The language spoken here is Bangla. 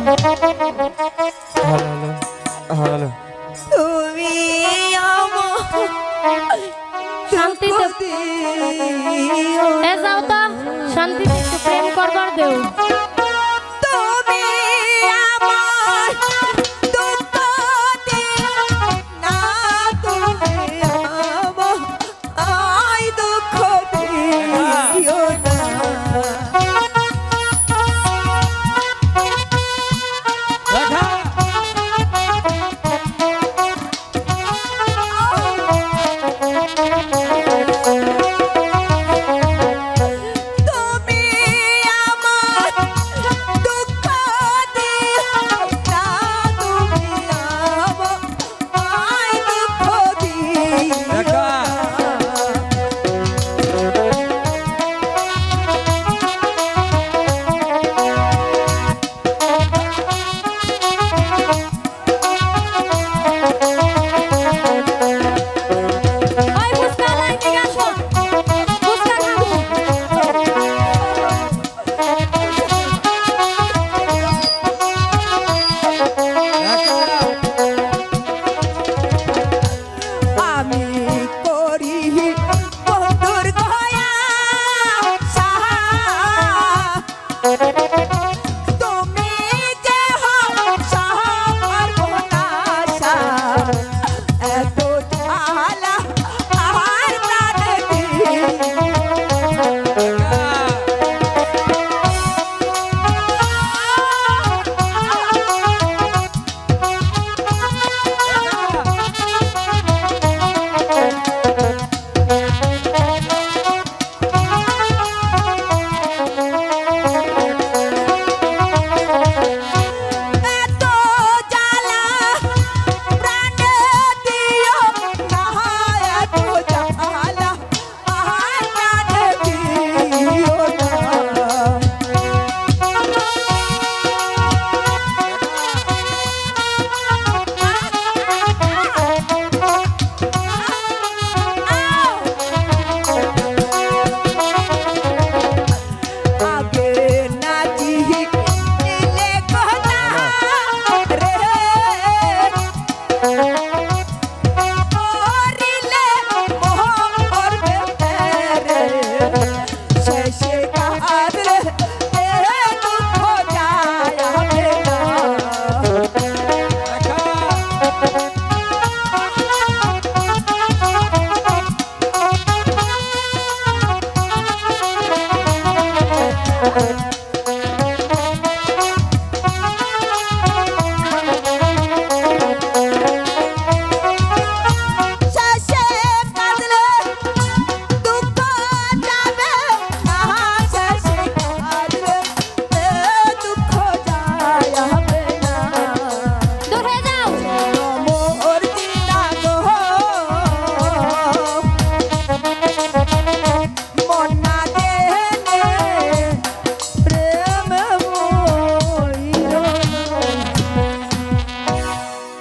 হ্যালো হ্যালো তুমি শান্তিতে এ যাও তো শান্তিতে প্রেম করবার দেও। Música আগে